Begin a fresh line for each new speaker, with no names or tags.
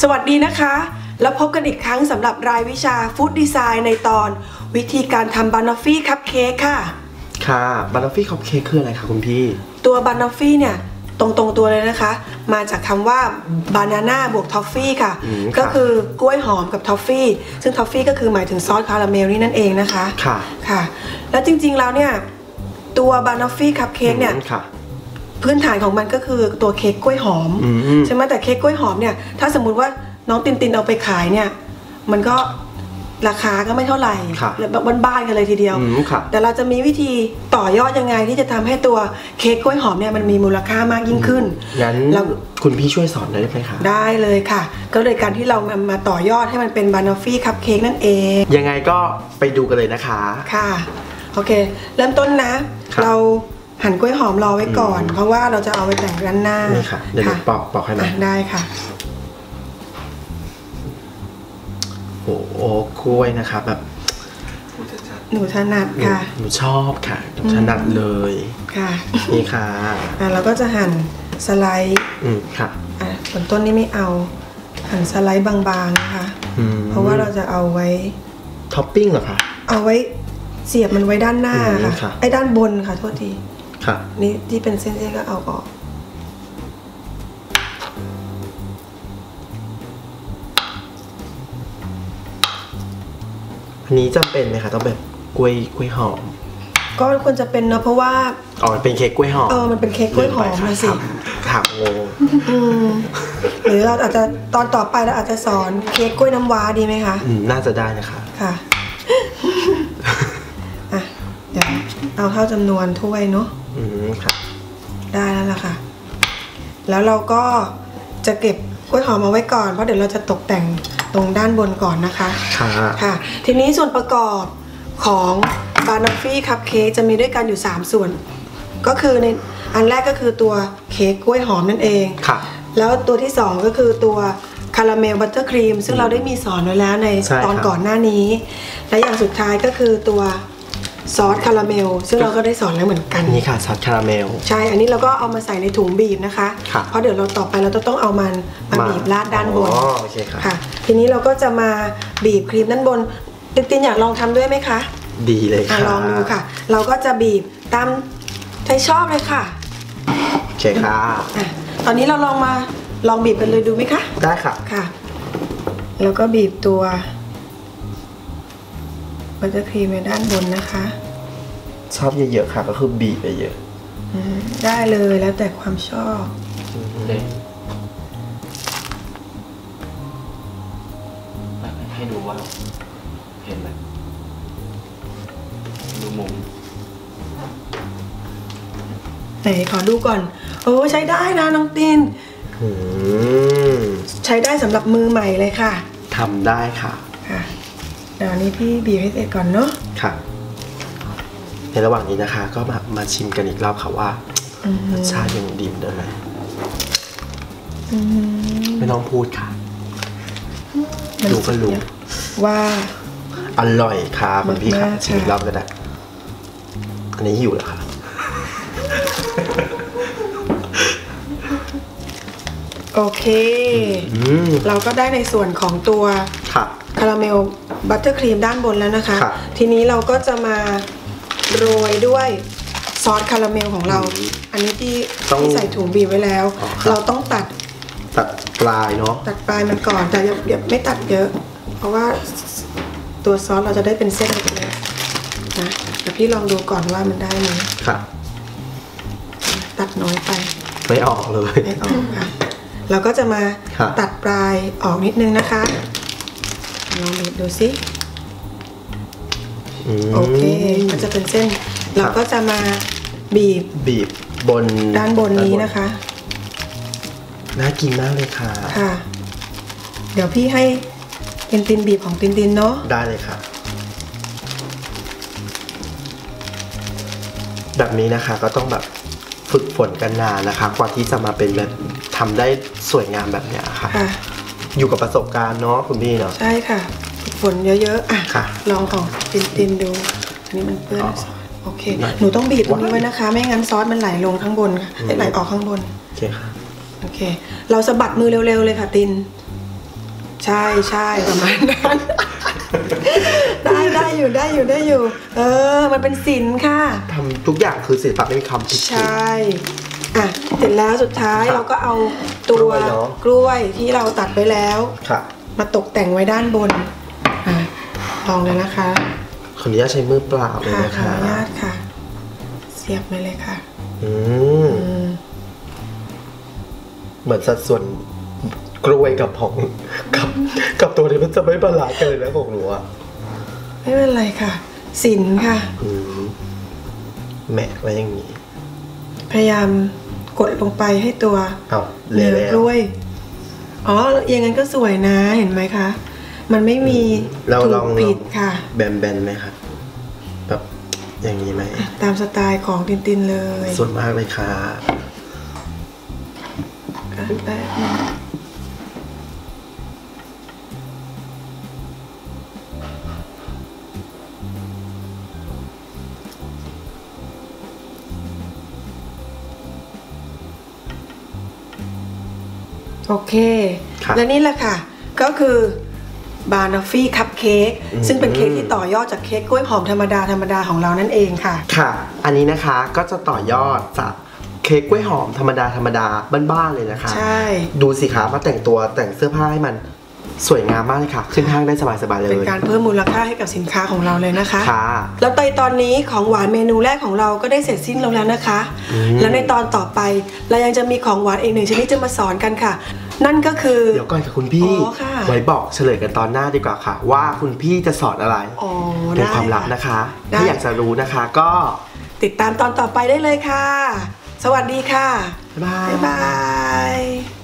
สวัสดีนะคะ แล้วพบกันอีกครั้งสำหรับรายวิชาฟู้ดดีไซน์ในตอน วิธีการทำบานอฟฟี่คัพเค้กค่ะ
ค่ะบานอฟฟี่คัพเค้กคืออะไรคะคุณพี่
ตัวบานอฟฟี่เนี่ยตรงตรงๆตัวเลยนะคะ มาจากคำว่าบานาน่าบวกทอฟฟี่ค่ะ
อืมค่ะ
ก็คือกล้วยหอมกับทอฟฟี่ ซึ่งทอฟฟี่ก็คือหมายถึงซอสคาราเมลนี่นั่นเองนะคะ
ค่ะ
ค่ะ แล้วจริงๆแล้วเนี่ย ตัวบานอฟฟี่คัพเค้กเนี่ย
อืมค่ะ
พื้นฐานของมันก็คือตัวเค้กกล้วยหอม
อืม
ใช่ไหมแต่เค้กกล้วยหอมเนี่ยถ้าสมมุติว่าน้องตินตินเอาไปขายเนี่ย มันก็ราคาก็ไม่เท่าไหร่
ค่ะ
แบบบ้านๆกันเลยทีเดียว
อืมค่ะ
แต่เราจะมีวิธีต่อยอดยังไงที่จะทำให้ตัวเค้กกล้วยหอมเนี่ยมันมีมูลค่ามากยิ่งขึ้น
งั้น
เรา
คุณพี่ช่วยสอนได้ไหมคะ
ได้เลยค่ะ ก็เลยการที่เรามามาต่อยอดให้มันเป็นบานอฟฟี่คัพเค้กนั่นเอง
ยังไงก็ไปดูกันเลยนะคะ
ค่ะ โอเค เริ่มต้นนะ
ครับ
เรา หั่นกล้วยหอมรอไว้ก่อน เพราะว่าเราจะเอาไปแต่งด้านหน้า
นี่ค่ะเดี๋ยวหนูปอกปอกให้ไหม
อะได้ค่ะ
โอ้โหกล้วยนะคะแบบ
หนูถนัด
หนู
ค่ะ
หนูชอบค่ะหนูถนัดเลย
ค่ะ
นี่ค่ะ
อะเราก็จะหั่นสไลด์
อืมค่ะ
อะส่วนต้นนี้ไม่เอา หั่นสไลด์บางๆนะคะ
อืม
เพราะว่าเราจะเอาไว้
ท็อปปิ้งเหรอคะ
เอาไว้เสียบมันไว้ด้านหน้า
อืม
ค่ะ
ค่ะ
ไอ้ด้านบนค่ะโทษที
ค่ะ
นี่ที่เป็นเส้นๆก็เอาออก
อันนี้จำเป็นไหมคะต้องแบบกล้วยกล้วยหอม
ก็ควรจะเป็นเนอะเพราะว่า
อ๋อมันเป็นเค้กกล้วยหอม
เออมันเป็นเค้กกล้วยหอม
ลื
นะ
ไป
สิ
ค่ะถามงง
อืมหรือเราอาจจะตอนต่อไปเราอาจจะสอนเค้กกล้วยน้ำว้าดีไหมคะ
อืมน่าจะได้นะคะ
ค่ะ อะ เดี๋ยวเอาเท่าจำนวนถ้วยเนาะ
อืมค่ะ
ได้แล้วล่ะค่ะ แล้วเราก็จะเก็บกล้วยหอมเอาไว้ก่อน เพราะเดี๋ยวเราจะตกแต่งตรงด้านบนก่อนนะคะ
ค่ะ
ค่ะ ทีนี้ส่วนประกอบของบานอฟฟี่คัพเค้กจะมีด้วยกันอยู่ 3 ส่วน ก็คือในอันแรกก็คือตัวเค้กกล้วยหอมนั่นเอง
ค่ะ
แล้วตัวที่ 2 ก็คือตัวคาราเมลบัตเตอร์ครีมซึ่งเราได้มีสอนไว้แล้วใน
ใช่
ตอน
ครับ
ก่อนหน้านี้ และอย่างสุดท้ายก็คือตัว ซอสคาราเมล ซึ่งเราก็ได้สอนแล้วเหมือนกัน
นี่ค่ะซอสคาราเมล
ใช่ อันนี้เราก็เอามาใส่ในถุงบีบนะคะ
ครับ
เพราะเดี๋ยวเราต่อไปเราจะต้องเอามันมาบีบราดด้านบน
อ๋อโอเคค่ะ
ค่ะ ทีนี้เราก็จะมาบีบครีมด้านบนตินตินอยากลองทำด้วยไหมคะ
ดีเลย
อะ
ค่ะ
ลองดูค่ะ เราก็จะบีบตามใจชอบเลยค่ะ
โอเคค่ะ
อะตอนนี้เราลองมาลองบีบกันเลยดูไหมคะ
ได้ค่ะ
ค่ะ แล้วก็บีบตัว บัตเตอร์ครีมในด้านบนนะคะ
ชอบเยอะๆค่ะ ก็คือบีบไปเยอะ
อืมได้เลยแล้วแต่ความชอบ
เลยให้ดูว่า เห็นไหมดูมุม
ไหนขอดูก่อน โอ้ใช้ได้นะน้องติน
อืม
ใช้ได้สำหรับมือใหม่เลยค่ะ
ทำได้ค่ะ
ค่ะ เดี๋ยวอันนี้พี่บีบให้เสร็จก่อนเนาะ
ค่ะ ในระหว่างนี้นะคะ ก็มามาชิมกันอีกรอบค่ะว่า
อืม
รสชาติยังดีเหมือนเดิมไหม
อืม
ไม่ต้องพูดค่ะ ดูก็รู้
ว่า
อร่อยค่ะคุณพี่ค่ะ
มากๆ
ชิมอีกรอบก็ได้ อันนี้หิวแล้วค่ะ
โอเค
อืม
เราก็ได้ในส่วนของตัว
ค่ะ
คาราเมล บัตเตอร์ครีมด้านบนแล้วนะคะ
ครับ
ทีนี้เราก็จะมาโรยด้วยซอสคาราเมลของเรา
อืม
อันนี้ที่
ต้อง
ที่ใส่ถุงบีบไว้แล้ว
อ๋อครับ
เราต้องตัด
ตัดปลายเนาะ
ตัดปลายมันก่อนแต่อย่าอย่าไม่ตัดเยอะ เพราะว่าตัวซอสเราจะได้เป็นเส้นเล็กๆนะเดี๋ยวพี่ลองดูก่อนว่ามันได้ไหม
ค่ะ
ตัดน้อยไป
ไม่ออกเลย
ไม่ออกค่ะเราก็จะมา
ครับ
ตัดปลายออกนิดนึงนะคะ ลองบีบดูซิ
ม
โอเคมันจะเป็นเส้น เราก็จะมาบีบ
บีบบน
ด้านบนนี้นะคะ
น่ากินมากเลยค่ะ
ค่ะ เดี๋ยวพี่ให้ตินตินบีบของตินตินเนาะ
ได้เลยค่ะ แบบนี้นะคะก็ต้องแบบฝึกฝนกันนานนะคะ กว่าที่จะมาเป็นแบบทำได้สวยงามแบบเนี้ยค่ะ
ค่ะ
อยู่กับประสบการณ์เนาะคุณพี่เนาะ
ใช่ค่ะฝึกฝนเยอะๆอะ
ค่ะ
ลองของตินตินดูอันนี้มันเปื้อน
อ๋อ
ซอสโอเค
ได้
หนูต้องบีบตรงนี้ไว้นะคะ ไม่งั้นซอสมันไหลลงข้างบนค่ะ
อืม
ไหลออกข้างบน
โอเคค่ะ
โอเค เราสะบัดมือเร็วๆเลยค่ะติน ใช่ใช่ประมาณนั้น ได้ได้อยู่ได้อยู่ได้อยู่ เออ มันเป็นศิลป์ค่ะ
ทำทุกอย่างคือศิลปะไม่มีคำผิด
ใช่ อะเสร็จแล้วสุดท้าย
ครับ
เราก็เอาตัว
กล้วยเนอะ
กล้วยที่เราตัดไปแล้ว
ค่ะ
มาตกแต่งไว้ด้านบนอะลองเลยนะคะ
ขออนุญาตใช้มือเปล่าเลย
ค่ะ
นะ
ขอ
คะ
อนุญาตค่ะ เสียบไปเลยค่ะ
อืม
อืม
เหมือนสัดส่วนกล้วยกับของกับกับตัวนี้มันจะไม่บาลานซ์กันเลยนะของหนูอะ
ไม่เป็นไรค่ะศิลป์ค่ะ
อืมแหมะไว้อย่างนี้
พยายามกดลงไปให้ตัว
เอาเล
เนื้
ย
อ
แล้ว
กล้วย อ๋อ อย่างนั้นก็สวยนะ เห็นไหมคะ มันไม่มี
เรา
ถู
ล
ก
อง
ผิดค่ะ
แบนๆไหมครับแบบอย่างนี้ไหม
ตามสไตล์ของตินตินเลย
ส่วนมากเลยค่ะ
ก็แป๊บนึง โอเค
ครับ
และนี่แหละค่ะ ก็คือบานอฟฟี่คัพเค้ก
อืม
ซึ่งเป็นเค้กที่ต่อยอดจากเค้กกล้วยหอมธรรมดาธรรมดาของเรานั่นเองค่ะ
ค่ะ อันนี้นะคะก็จะต่อยอดจากเค้กกล้วยหอมธรรมดาธรรมดาบ้านๆเลยนะคะ
ใช่
ดูสิคะมาแต่งตัวแต่งเสื้อผ้าให้มัน สวยงามมากเลยค่ะ ขึ้นห้างได้สบายๆเลย
เป็นการเพิ่มมูลค่าให้กับสินค้าของเราเลยนะคะ
ค่ะ
แล้วในตอนนี้ของหวานเมนูแรกของเราก็ได้เสร็จสิ้นลงแล้วนะคะ
อืม
แล้วในตอนต่อไปเรายังจะมีของหวานอีกหนึ่งชนิดจะมาสอนกันค่ะ นั่นก็คือ
เดี๋ยวก่อนค่ะคุณพี่
อ๋อค่ะ
ไว้บอกเฉลยกันตอนหน้าดีกว่าค่ะ ว่าคุณพี่จะสอนอะไร
อ๋อ
เป็น
ได้
ความลับนะคะ
ได้
ถ้าอยากจะรู้นะคะก็
ติดตามตอนต่อไปได้เลยค่ะ สวัสดีค่ะ
บ๊ายบาย
บ๊ายบาย